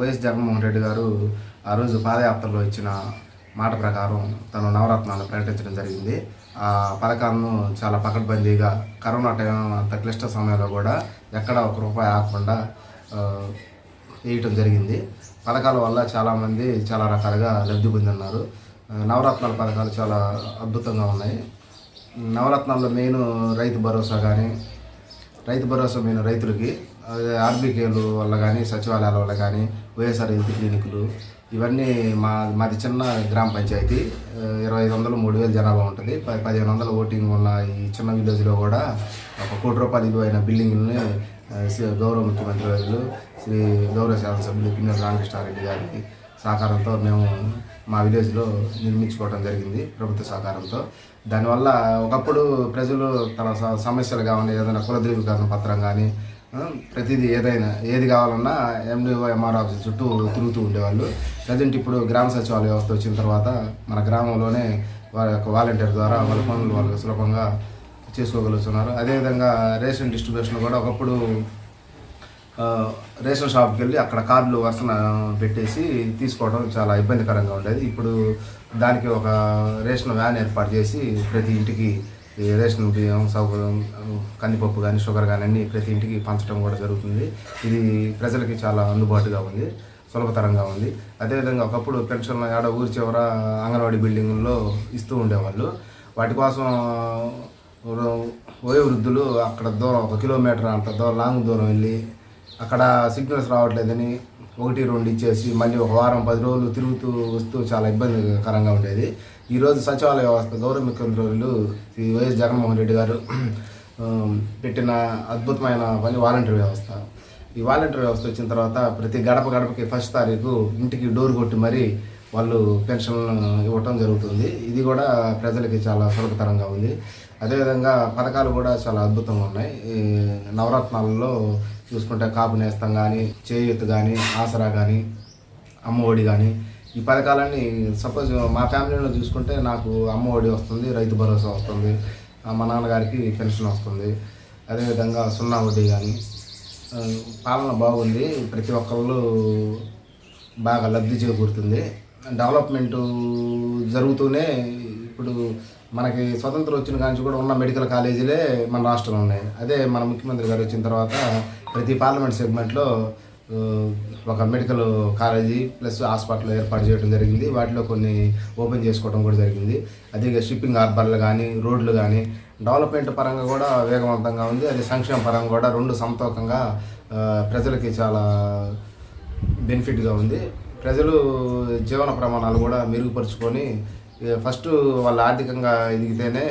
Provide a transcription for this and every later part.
YS Jaganmohan Reddy గారు ఆ రోజు పాదయాత్రలో ఇచ్చిన మాట ప్రకారం తను నవరత్నాలు ప్రకటించడం జరిగింది. ఆ పథకాలను చాలా పకడ్బందీగా కరోనా టైం అంత క్లిష్ట సమయంలో కూడా ఎక్కడ ఒక రూపాయి ఆగకుండా వేయటం జరిగింది. పథకాల వల్ల చాలామంది చాలా రకాలుగా లబ్ధి పొందున్నారు. నవరత్నాల పథకాలు చాలా అద్భుతంగా ఉన్నాయి. నవరత్నాల్లో మెయిన్ రైతు భరోసా కానీ రైతు భరోసా మెయిన్ రైతులకి అదే ఆర్బీకేలు వల్ల కానీ సచివాలయాల వల్ల కానీ వైఎస్ఆర్ హెల్త్ క్లినిక్లు ఇవన్నీ మా మాది చిన్న గ్రామ పంచాయతీ. ఇరవై ఐదు వందలు మూడు వేలు జనాభా ఉంటుంది. పది పదిహేను వందల ఓటింగ్ ఉన్న ఈ చిన్న విలేజ్లో కూడా ఒక కోటి రూపాయలు విలువైన బిల్డింగ్ని గౌరవ ముఖ్యమంత్రి గారు శ్రీ గౌరవ శాసనసభ్యులు పిన్నెల రామకృష్ణారెడ్డి గారికి సహకారంతో మేము మా విలేజ్లో నిర్మించుకోవడం జరిగింది ప్రభుత్వ సహకారంతో. దానివల్ల ఒకప్పుడు ప్రజలు తన స- సమస్యలు కావాలి ఏదైనా కుల ధృవీకరణ పత్రం కానీ ప్రతిదీ ఏదైనా ఏది కావాలన్నా ఎండిఓ ఎంఆర్ ఆఫీస్ చుట్టూ తిరుగుతూ ఉండేవాళ్ళు. ప్రజెంట్ ఇప్పుడు గ్రామ సచివాలయ వ్యవస్థ వచ్చిన తర్వాత మన గ్రామంలోనే వారి యొక్క వాలంటీర్ ద్వారా వాళ్ళ పనులు వాళ్ళు సులభంగా చేసుకోగలుగుతున్నారు. అదేవిధంగా రేషన్ డిస్ట్రిబ్యూషన్ కూడా ఒకప్పుడు రేషన్ షాప్కి వెళ్ళి అక్కడ కార్డులు వరుసన పెట్టేసి తీసుకోవడం చాలా ఇబ్బందికరంగా ఉండేది. ఇప్పుడు దానికి ఒక రేషన్ వ్యాన్ ఏర్పాటు చేసి ప్రతి ఇంటికి ఈ రేషన్ బియ్యం సౌకర్యం కందిపప్పు కానీ షుగర్ కానీ అన్నీ ప్రతి ఇంటికి పంచడం కూడా జరుగుతుంది. ఇది ప్రజలకి చాలా అందుబాటుగా ఉంది సులభతరంగా ఉంది. అదేవిధంగా ఒకప్పుడు పెన్షన్ ఆడ ఊరి చివర అంగన్వాడీ బిల్డింగుల్లో ఇస్తూ ఉండేవాళ్ళు. వాటి కోసం వయోవృద్ధులు అక్కడ దూరం ఒక కిలోమీటర్ అంత దూరం లాంగ్ దూరం వెళ్ళి అక్కడ సిగ్నల్స్ రావట్లేదని ఒకటి రెండు ఇచ్చేసి మళ్ళీ ఒక వారం పది రోజులు తిరుగుతూ వస్తూ చాలా ఇబ్బందికరంగా ఉండేది. ఈరోజు సచివాలయ వ్యవస్థ గౌరవ ముఖ్యమంత్రులు శ్రీ వైఎస్ జగన్మోహన్ రెడ్డి గారు పెట్టిన అద్భుతమైన పని వాలంటీర్ వ్యవస్థ. ఈ వాలంటీర్ వ్యవస్థ వచ్చిన తర్వాత ప్రతి గడప గడపకి ఫస్ట్ తారీఖు ఇంటికి డోర్ కొట్టి మరీ వాళ్ళు పెన్షన్ ఇవ్వటం జరుగుతుంది. ఇది కూడా ప్రజలకి చాలా సులభతరంగా ఉంది. అదేవిధంగా పథకాలు కూడా చాలా అద్భుతంగా ఉన్నాయి. ఈ నవరత్నాలలో చూసుకుంటే కాపు నేస్తం కానీ చేయూత్ కానీ ఆసరా కానీ అమ్మఒడి కానీ ఈ పథకాలన్నీ సపోజ్ మా ఫ్యామిలీలో చూసుకుంటే నాకు అమ్మ ఒడి వస్తుంది రైతు భరోసా వస్తుంది మా నాన్నగారికి పెన్షన్ వస్తుంది అదేవిధంగా సున్నా వడ్డీ కానీ పాలన బాగుంది ప్రతి ఒక్కళ్ళు బాగా లబ్ధి చేకూరుతుంది. డెవలప్మెంట్ జరుగుతూనే ఇప్పుడు మనకి స్వతంత్రం వచ్చిన కాంచి కూడా ఉన్న మెడికల్ కాలేజీలే మన రాష్ట్రంలో ఉన్నాయి. అదే మన ముఖ్యమంత్రి గారు వచ్చిన తర్వాత ప్రతి పార్లమెంట్ సెగ్మెంట్లో ఒక మెడికల్ కాలేజీ ప్లస్ హాస్పిటల్ ఏర్పాటు చేయడం జరిగింది. వాటిలో కొన్ని ఓపెన్ చేసుకోవడం కూడా జరిగింది. అదే షిప్పింగ్ హార్బర్లు కానీ రోడ్లు కానీ డెవలప్మెంట్ పరంగా కూడా వేగవంతంగా ఉంది. అది సంక్షేమ పరంగా కూడా రెండు సమతూకంగా ప్రజలకి చాలా బెనిఫిట్గా ఉంది. ప్రజలు జీవన ప్రమాణాలు కూడా మెరుగుపరుచుకొని ఫస్ట్ వాళ్ళు ఆర్థికంగా ఎదిగితేనే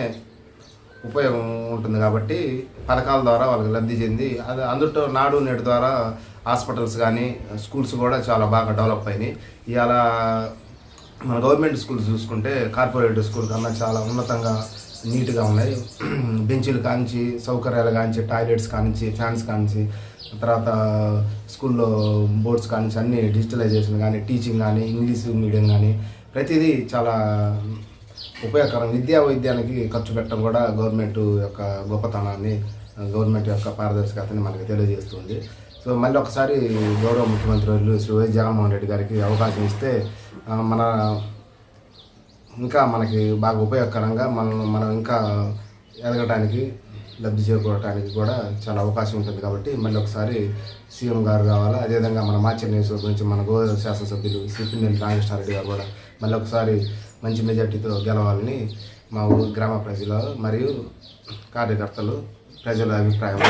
ఉపయోగం ఉంటుంది కాబట్టి పథకాల ద్వారా వాళ్ళకి లబ్ధి చెంది అది అందులో నాడు నేడు ద్వారా హాస్పిటల్స్ కానీ స్కూల్స్ కూడా చాలా బాగా డెవలప్ అయినాయి. ఇవాళ మన గవర్నమెంట్ స్కూల్స్ చూసుకుంటే కార్పొరేట్ స్కూల్ కన్నా చాలా ఉన్నతంగా నీట్గా ఉన్నాయి. బెంచీలు కానించి సౌకర్యాలు కానించి టాయిలెట్స్ కానించి ఫ్యాన్స్ కానించి తర్వాత స్కూల్లో బోర్డ్స్ కానించి అన్ని డిజిటలైజేషన్ కానీ టీచింగ్ కానీ ఇంగ్లీష్ మీడియం కానీ ప్రతిదీ చాలా ఉపయోగకరం. విద్యా వైద్యానికి ఖర్చు పెట్టడం కూడా గవర్నమెంట్ యొక్క గొప్పతనాన్ని గవర్నమెంట్ యొక్క పారదర్శకతని మనకి తెలియజేస్తుంది. సో మళ్ళీ ఒకసారి గౌరవ ముఖ్యమంత్రి వర్యులు శ్రీ వైఎస్ జగన్మోహన్ రెడ్డి గారికి అవకాశం ఇస్తే మన ఇంకా మనకి బాగా ఉపయోగకరంగా మనం మనం ఇంకా ఎదగటానికి లబ్ధి చేకూరటానికి కూడా చాలా అవకాశం ఉంటుంది కాబట్టి మళ్ళీ ఒకసారి సీఎం గారు కావాలా? అదేవిధంగా మన మాచర్ నియోజకవర్గం నుంచి మన గోదావరి శాసనసభ్యులు శ్రీ రామకృష్ణారెడ్డి గారు కూడా మళ్ళీ ఒకసారి మంచి మెజార్టీతో గెలవాలని మా ఊరు గ్రామ ప్రజలు మరియు కార్యకర్తలు ప్రజల అభిప్రాయం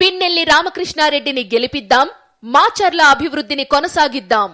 పిన్నెల్లి రామకృష్ణారెడ్డిని గెలిపిద్దాం మాచర్ల అభివృద్ధిని కొనసాగిద్దాం.